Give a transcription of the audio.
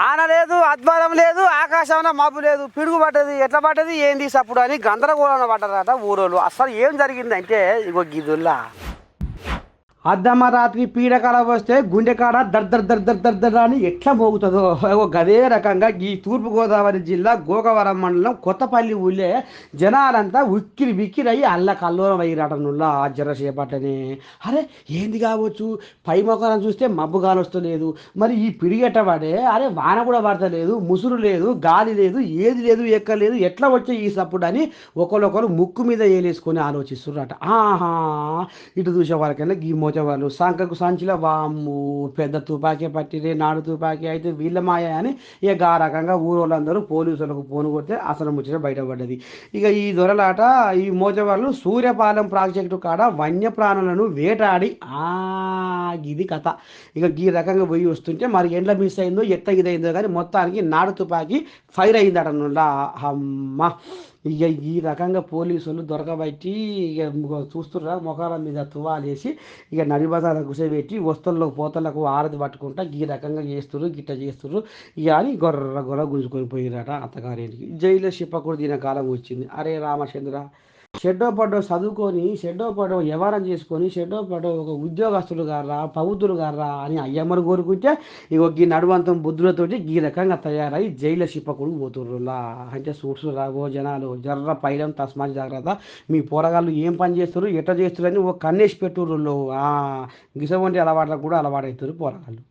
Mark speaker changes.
Speaker 1: ఆన లేదు అద్వారం లేదు ఆకాశం మబ్బు లేదు పిడుగు పడ్డది ఎట్లా పడ్డది ఏంది సప్పుడు అని గందరగోళం పడ్డారట ఊరోళ్ళు. అసలు ఏం జరిగిందంటే ఇగో గిదుల్లా. అద్దమ్మ రాత్రి పీడకాల వస్తే గుండెకాడ దర్ దర్ దర్ దర్ దర్ దర్ అని ఎట్లా మోగుతుందో? అదే గదే రకంగా ఈ తూర్పుగోదావరి జిల్లా గోకవరం మండలం కొత్తపల్లి ఊళ్ళే జనాలంతా ఉక్కిరి బిక్కిరి అయ్యి అల్ల కల్లోరం అయ్యిరాటనుల్లా ఆ జర అరే ఏంది కావచ్చు? పై మొక్కలను చూస్తే మబ్బు కానొస్తలేదు మరి ఈ పిడిగెట్టవాడే అరే వాన కూడా పడతలేదు ముసురు లేదు గాలి లేదు ఏది లేదు ఎక్కలేదు ఎట్లా వచ్చే ఈ సప్పుడు అని ఒకరొకరు ముక్కు మీద ఏలేసుకొని ఆలోచిస్తున్నారట ఆహా! ఇటు చూసే వారికైనా ఈ మోచేవాళ్ళు సంకకు సంచిలో వాము పెద్ద తుపాకీ పట్టిరే నాడు తుపాకీ అయితే వీళ్ళ మాయ అని ఇక ఆ రకంగా ఊరోళ్ళందరూ పోలీసులకు పోను కొడితే అసలు ముచ్చట బయటపడ్డది. ఇక ఈ దొరలాట ఈ మోచేవాళ్ళు సూర్యపాలెం ప్రాజెక్టు కాడ వన్యప్రాణులను వేటాడి ఆ ఇది కథ. ఇక ఈ రకంగా పోయి వస్తుంటే మరి ఎండ్ల మిస్ అయిందో ఎట్ట ఇదైందో కానీ మొత్తానికి నాడు తుపాకీ ఫైర్ అయిందట అమ్మ! ఇక ఈ రకంగా పోలీసులు దొరకబట్టి ఇక చూస్తుర్రా ముఖాల మీద తువాలేసి ఇక నడిబజార్ల కూర్చోబెట్టి వస్తువులకు పోతలకు ఆరది పట్టుకుంటా ఈ రకంగా చేస్తుర్రు గిట్ట చేస్తుర్రు ఇక అని గొర్ర గొర్ర గుంజుకొని పోయిరట అత్తగారింటికి. జైల్లో శిప్పకుడు దీని కాలం వచ్చింది. అరే రామచంద్ర షెడ్డో పడ్డో చదువుకొని షెడ్డో పడో వ్యవహారం చేసుకొని షెడ్డో పడో ఒక ఉద్యోగస్తులు గారా పౌతులు గారా అని అయ్యమ్మను కోరుకుంటే ఇక ఈ నడువంతం బుద్ధులతోటి ఈ రకంగా తయారై జైలు శిప్పకుడు పోతుర్రులా. అంటే సూట్స్ రాబో జనాలు జర్ర పైలం తస్మాత్ జాగ్రత్త. మీ పోరగాళ్ళు ఏం పని చేస్తారు ఎట్ట చేస్తారు అని ఒక కన్నేసి పెట్టుర్రు గిసవంటి అలవాట్లకు కూడా అలవాటవుతారు పోరగాళ్ళు.